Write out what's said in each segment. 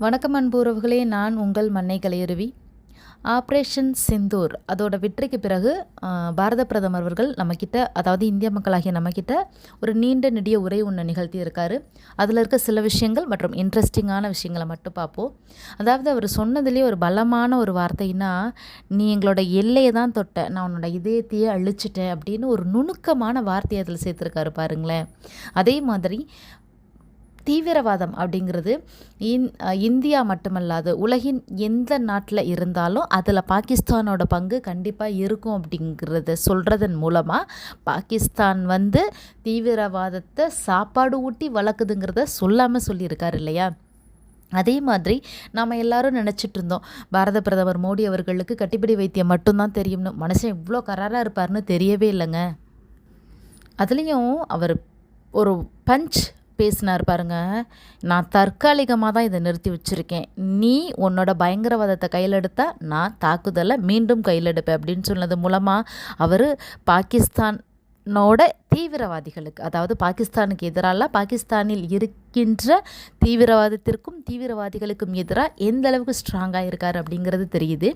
வணக்கம் அன்புறவுகளே நான் உங்கள் மன்னை கலையருவி ஆப்ரேஷன் சிந்தூர் அதோட வெற்றிக்கு பிறகு பாரத பிரதமர் அவர்கள் நம்மக்கிட்ட அதாவது இந்திய மக்களாகிய நம்மக்கிட்ட ஒரு நீண்ட நெடிய உரை ஒன்று நிகழ்த்தி இருக்காரு அதில் இருக்க சில விஷயங்கள் மற்றும் இன்ட்ரெஸ்டிங்கான விஷயங்களை மட்டும் பார்ப்போம். அதாவது அவர் சொன்னதுலேயே ஒரு பலமான ஒரு வார்த்தைன்னா நீ எங்களோட எல்லையை தான் தொட்ட நான் உன்னோட இதயத்தையே அழிச்சிட்டேன் அப்படின்னு ஒரு நுணுக்கமான வார்த்தையை அதில் சேர்த்துருக்காரு பாருங்களேன். அதே மாதிரி தீவிரவாதம் அப்படிங்கிறது இந் இந்தியா மட்டுமல்லாது உலகின் எந்த நாட்டில் இருந்தாலும் அதில் பாகிஸ்தானோட பங்கு கண்டிப்பாக இருக்கும் அப்படிங்கிறத சொல்கிறதன் மூலமாக பாகிஸ்தான் வந்து தீவிரவாதத்தை சாப்பாடு ஊட்டி வளர்க்குதுங்கிறத சொல்லாமல் சொல்லியிருக்காரு இல்லையா? அதே மாதிரி நாம் எல்லாரும் நினச்சிட்டு இருந்தோம் பாரத பிரதமர் மோடி அவர்களுக்கு கட்டிப்பிடி வைத்தியம் மட்டும்தான் தெரியும்னு. மனுஷன் இவ்வளோ கராராக இருப்பார்னு தெரியவே இல்லைங்க. அதுலேயும் அவர் ஒரு பஞ்ச் பேசினார் பாருங்க. நான் தற்காலிகமாக தான் இதை நிறுத்தி வச்சுருக்கேன். நீ உன்னோட பயங்கரவாதத்தை கையில் நான் தாக்குதலை மீண்டும் கையில் எடுப்பேன் அப்படின்னு சொன்னது மூலமாக அவர் பாகிஸ்தான் நோட தீவிரவாதிகளுக்கு அதாவது பாகிஸ்தானுக்கு எதிரால பாகிஸ்தானில் இருக்கின்ற தீவிரவாதத்திற்கும் தீவிரவாதிகளுக்கும் எதிராக எந்த அளவுக்கு ஸ்ட்ராங்காக இருக்கார் அப்படிங்கிறது தெரியுது.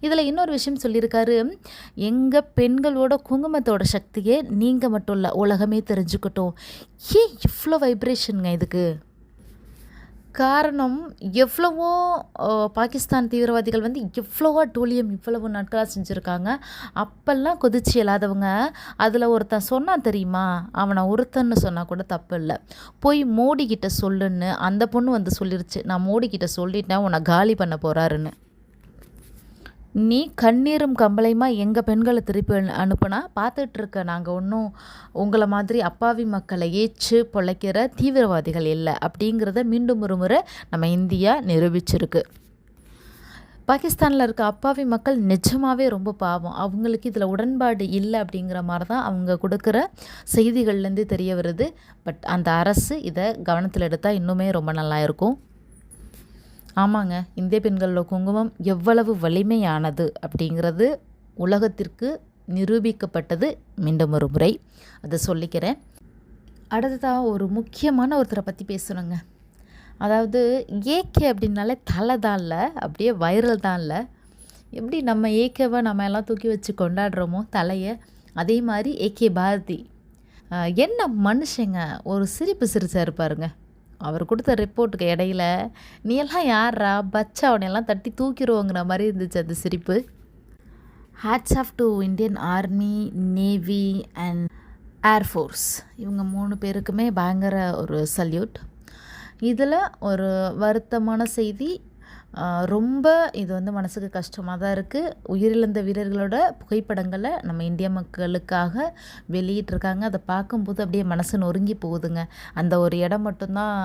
இதில் இன்னொரு விஷயம் சொல்லியிருக்காரு எங்கள் பெண்களோட குங்குமத்தோட சக்தியே நீங்கள் மட்டும் இல்லை உலகமே தெரிஞ்சுக்கட்டும். ஏன் இவ்வளோ வைப்ரேஷனுங்க இதுக்கு? காரணம் எவ்வளவோ பாகிஸ்தான் தீவிரவாதிகள் வந்து எவ்வளவோ டூலியம் இவ்வளவு நாட்களாக செஞ்சுருக்காங்க. அப்பெல்லாம் கொதிச்சு இல்லாதவங்க அதில் ஒருத்தன் சொன்னான் தெரியுமா? அவனை ஒருத்தன்னு சொன்னால் கூட தப்பு இல்லை. போய் மோடி கிட்ட சொல்லுன்னு அந்த பொண்ணு வந்து சொல்லிருச்சு. நான் மோடி கிட்ட சொல்லிட்டேன் உன்னை காலி பண்ண போகிறாருன்னு நீ கண்ணீரும் கம்பளையுமா எங்கள் பெண்களை திருப்பி அனுப்புனா? பார்த்துட்ருக்க நாங்கள் ஒன்றும் உங்களை மாதிரி அப்பாவி மக்களை ஏச்சு பொழைக்கிற தீவிரவாதிகள் இல்லை. அப்படிங்கிறத மீண்டும் ஒரு முறை நம்ம இந்தியா நிரூபிச்சிருக்கு. பாகிஸ்தானில் இருக்க அப்பாவி மக்கள் நிஜமாகவே ரொம்ப பாவம். அவங்களுக்கு இதில் உடன்பாடு இல்லை அப்படிங்கிற மாதிரி தான் அவங்க கொடுக்குற செய்திகள்லேருந்து தெரிய வருது. பட் அந்த அரசு இதை கவனத்தில் எடுத்தால் இன்னுமே ரொம்ப நல்லா இருக்கும். ஆமாங்க. இந்திய பெண்களோட குங்குமம் எவ்வளவு வலிமையானது அப்படிங்கிறது உலகத்திற்கு நிரூபிக்கப்பட்டது மீண்டும் ஒரு முறை. அதை சொல்லிக்கிறேன். அடுத்ததாக ஒரு முக்கியமான ஒருத்தரை பற்றி பேசணுங்க. அதாவது ஏகே அப்படின்னாலே தலை தான் இல்லை அப்படியே வைரல் தான் இல்லை. எப்படி நம்ம ஏகேவை நம்ம எல்லாம் தூக்கி வச்சு கொண்டாடுறோமோ தலையை? அதே மாதிரி ஏகே பாரதி. என்ன மனுஷங்க ஒரு சிரிப்பு சிரிச்சாக இருப்பாருங்க. அவர் கொடுத்த ரிப்போர்ட்டுக்கு இடையில நீ எல்லாம் யாரா பச்சா அவனையெல்லாம் தட்டி தூக்கிடுவோங்கிற மாதிரி இருந்துச்சு அந்த சிரிப்பு. Hats off to Indian army navy and air force இவங்க மூணு பேருக்குமே பயங்கர ஒரு சல்யூட் இதில் ஒரு வருத்தமான செய்தி ரொம்ப இது வந்து மனசுக்கு கஷ்டமாக தான் இருக்குது உயிரிழந்த வீரர்களோட புகைப்படங்களை நம்ம இந்திய மக்களுக்காக வெளியிட்டிருக்காங்க. அதை பார்க்கும்போது அப்படியே மனசு நொறுங்கி போகுதுங்க. அந்த ஒரு இடம் மட்டும்தான்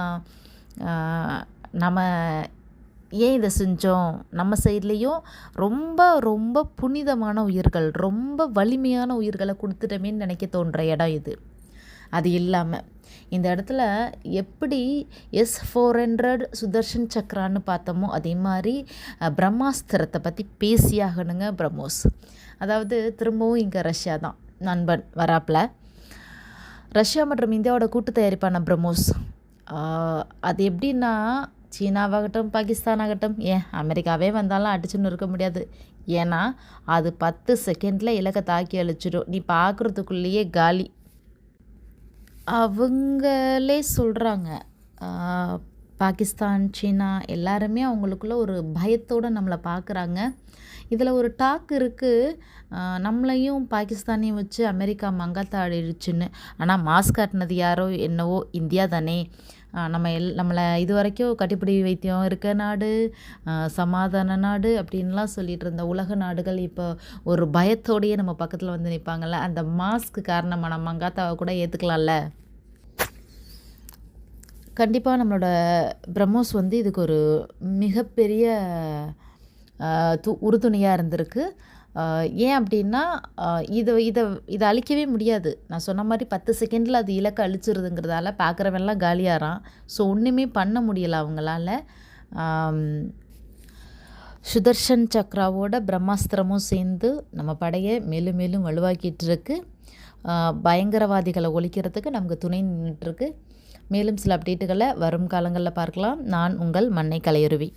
நம்ம ஏன் இதை செஞ்சோம்? நம்ம சைட்லேயும் ரொம்ப ரொம்ப புனிதமான உயிர்கள் ரொம்ப வலிமையான உயிர்களை கொடுத்துட்டோமேன்னு நினைக்க தோன்ற இடம் இது. அது இல்லாமல் இந்த இடத்துல எப்படி எஸ் ஃபோர் ஹண்ட்ரட் சுதர்ஷன் சக்ரான்னு பார்த்தோமோ அதே மாதிரி பிரம்மாஸ்திரத்தை பற்றி பேசியாகணுங்க பிரம்மோஸ். அதாவது திரும்பவும் இங்கே ரஷ்யா தான் நண்பன் வராப்பில். ரஷ்யா மற்றும் இந்தியாவோட கூட்டு தயாரிப்பான பிரம்மோஸ். அது எப்படின்னா சீனாவாகட்டும் பாகிஸ்தான் ஆகட்டும் ஏன் அமெரிக்காவே வந்தாலும் அடிச்சுன்னு இருக்க முடியாது. ஏன்னா அது பத்து செகண்டில் இலக்கை தாக்கி அழிச்சிடும் நீ பார்க்குறதுக்குள்ளேயே காலி. அவங்களே சொல்கிறாங்க பாகிஸ்தான் சீனா எல்லாருமே அவங்களுக்குள்ள ஒரு பயத்தோடு நம்மளை பார்க்குறாங்க இதில் ஒரு டாக் இருக்குது நம்மளையும் பாகிஸ்தானையும் வச்சு அமெரிக்கா மங்காத்தாடிடுச்சுன்னு. ஆனால் மாஸ்க் காட்டினது யாரோ என்னவோ இந்தியா தானே. நம்ம எல் நம்மளை இது வரைக்கும் கட்டிப்பிடி வைத்தியம் இருக்க நாடு சமாதான நாடு அப்படின்லாம் சொல்லிகிட்டு இருந்த உலக நாடுகள் இப்போ ஒரு பயத்தோடையே நம்ம பக்கத்தில் வந்து நிற்பாங்கல்ல அந்த மாஸ்க் காரணமாக நம்ம மங்காத்தாவை கூட ஏற்றுக்கலாம்ல கண்டிப்பாக நம்மளோட பிரம்மோஸ் வந்து இதுக்கு ஒரு மிகப்பெரிய து உறுதுணையாக இருந்திருக்கு. ஏன் அப்படின்னா இதை இதை இதை அழிக்கவே முடியாது. நான் சொன்ன மாதிரி பத்து செகண்டில் அது இலக்கை அழிச்சிருதுங்கிறதால பார்க்குறவெல்லாம் காலியாகிறான் ஸோ ஒன்றுமே பண்ண முடியலை அவங்களால. சுதர்ஷன் சக்ராவோட பிரம்மாஸ்திரமும் சேர்ந்து நம்ம படையை மேலும் மேலும் வலுவாக்கிட்டு இருக்கு. பயங்கரவாதிகளை ஒழிக்கிறதுக்கு நமக்கு துணை நின்றுட்டுருக்கு மேலும் சில அப்டேட்டுகளை வரும் காலங்களில் பார்க்கலாம். நான் உங்கள் மண்ணை கலையுருவி.